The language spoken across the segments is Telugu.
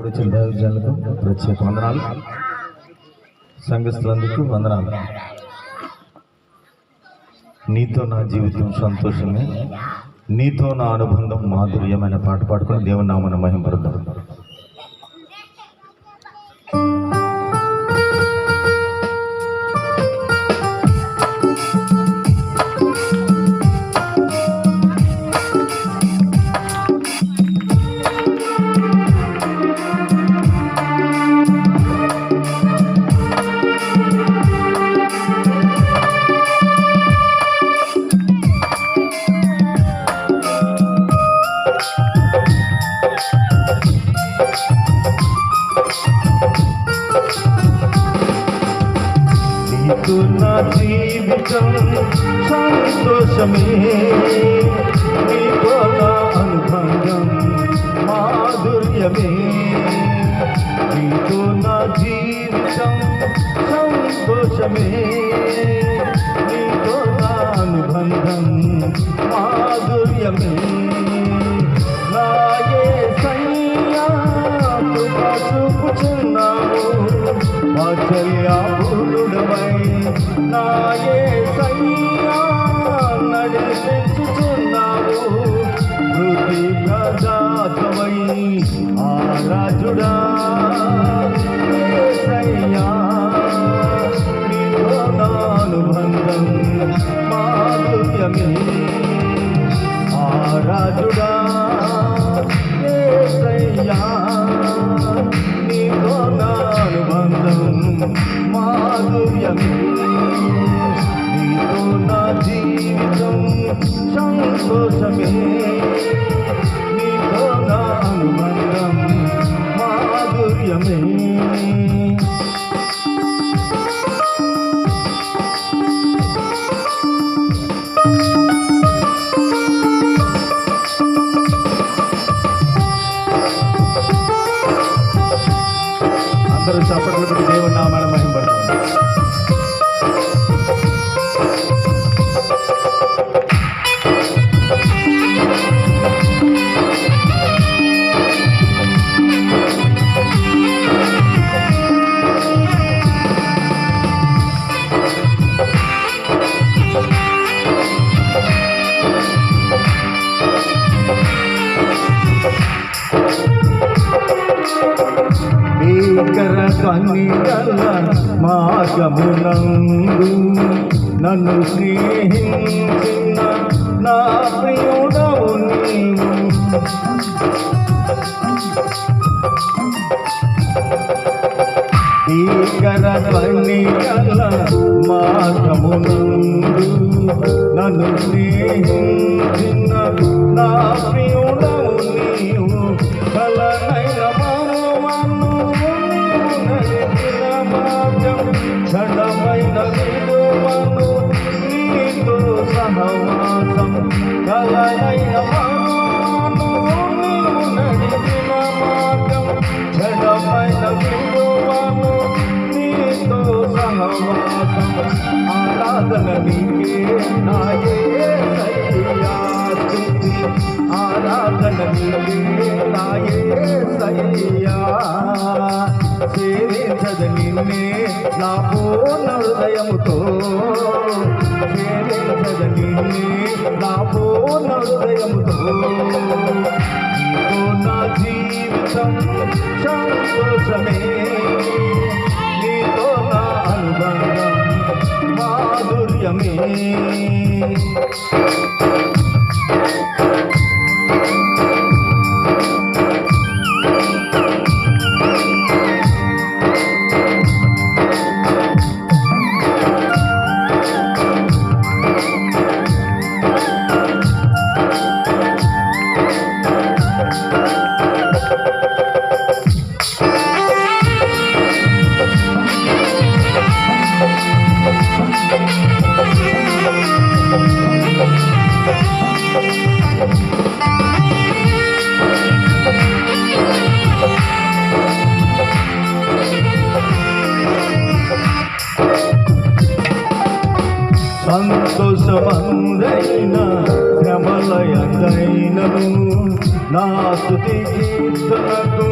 వచ్చిన దైవజనులకు ప్రత్యేక వందనాలు. సంఘస్థులందుకు వందనాలు. నీతో నా జీవితం సంతోషమే. నీతో నా అనుబంధం మాధుర్యమైన పాట పాడుకొని దేవుని నామన మహింపడదాం జీవితం సంతోషమే నీతో నా అనుబంధం మాధుర్యమే నీతో నా జీవితం సంతోషమే నీతో నా అనుబంధం మాధుర్యమే నా యేసయ్యా కృప చూపుచున్నావు వాత్సల్యాపూర్ణుడవై నా యేసయ్యా నడిపించుచున్నావు. హృది ప్రజాతమై ఆరాజుడా యేసయ్యా నీతో నా మాధుర్యమే ఆ రాజుడా అందరూ చప్పట్లు పెట్టి కన్నికల మార్గమునందు నన్ను స్నేహించిన నా ప్రియుడవు నీవు. భీకర కన్నికల మార్గమునందు నన్ను స్నేహించిన నా ప్రియుడవు నీవు. కలనైన మరువను నడిచిన విలువను నీతో సహవాసం కలనైన మరువను నీవు నడిచిన మార్గం క్షణమైన విలువను నీతో సహవాసం ఆరాధన నీకే నాయే సయ్యా ఆరాధన నీకే నాయే సయ్యా. సేవించద నిన్నే నా పూర్ణ హృదయముతో. సేవించద నిన్నే నా పూర్ణ హృదయముతో. నా జీవితం సంతోషమే. నీతో నా అనుబంధం మాధుర్యమే. సంతోషమందైన శ్రమలయందైనను నా స్థుతి కీర్తనకు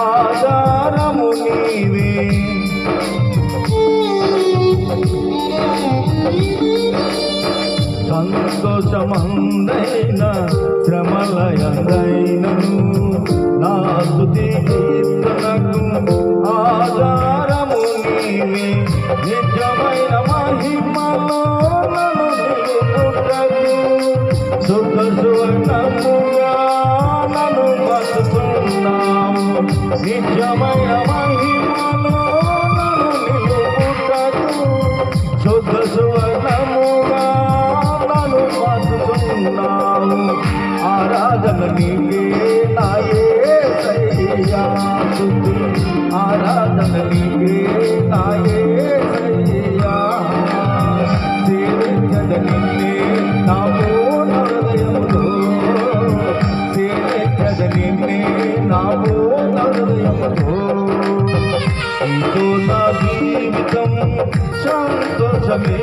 ఆధారము నీవే. సంతోషమందైన శ్రమలయందైనను నా స్థుతి కీర్తనకు ఆధారము నీవే. స్తుతి ఆరాధన నీకే నాయే సయ్యా. సేవించద నిన్నే నా పూర్ణ హృదయముతో సేవించద నిన్నే నా పూర్ణ హృదయముతో నీతో నా జీవితం సంతోషమే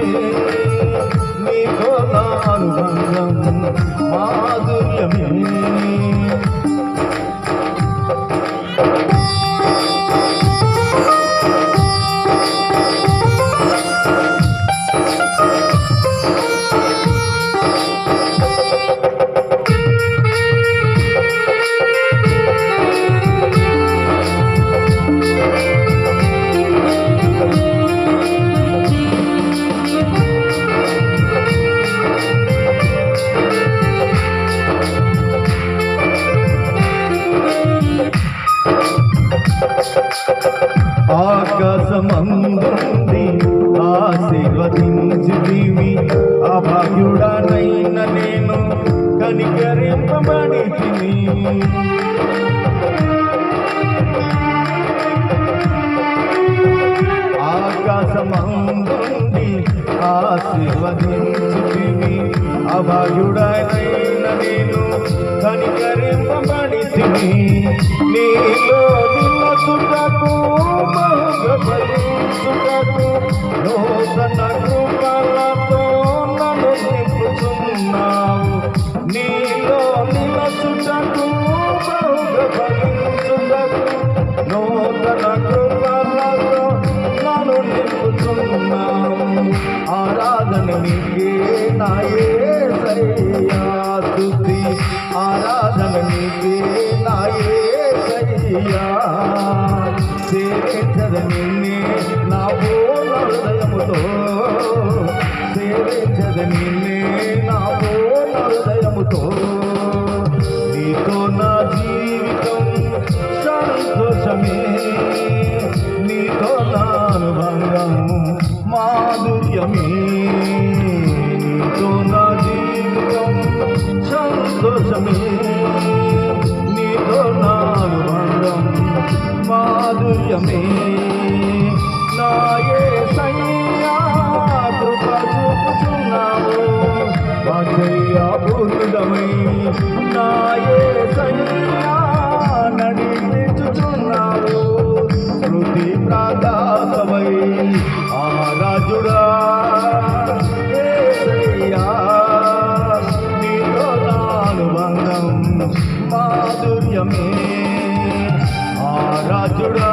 ఆకాశమందుంది ఆశీర్వదించిదివి అభాగ్యుడనైన నేను కనికరింపబడి ఆకాశమందుంది ఆశీర్వదించితివి. అభాగ్యుడనైన నేను కనికరింపబడి నీలో బహుగఫలించుటకు నూతన కృపలతో నన్ను నింపుతున్నావు నీలో నిలసుటకు బహుగఫలించుటకు నూతన కృపలతో నన్ను నింపుతున్నావు ఆరాధన నీకే నాయే స్తుతి ఆరాధన నీకే నాయే సయ్యా. సేవించద నా పూర్ణ హృదయముతో సేవించద నా పూర్ణ హృదయముతో. నీతో నా జీవితం సంతోషమే. నీతో నా అనుబంధం మాధుర్యమే. నీతో నా జీవితం సంతోషమే. అనుబంధం మాధుర్యమే ఆ రాజుడా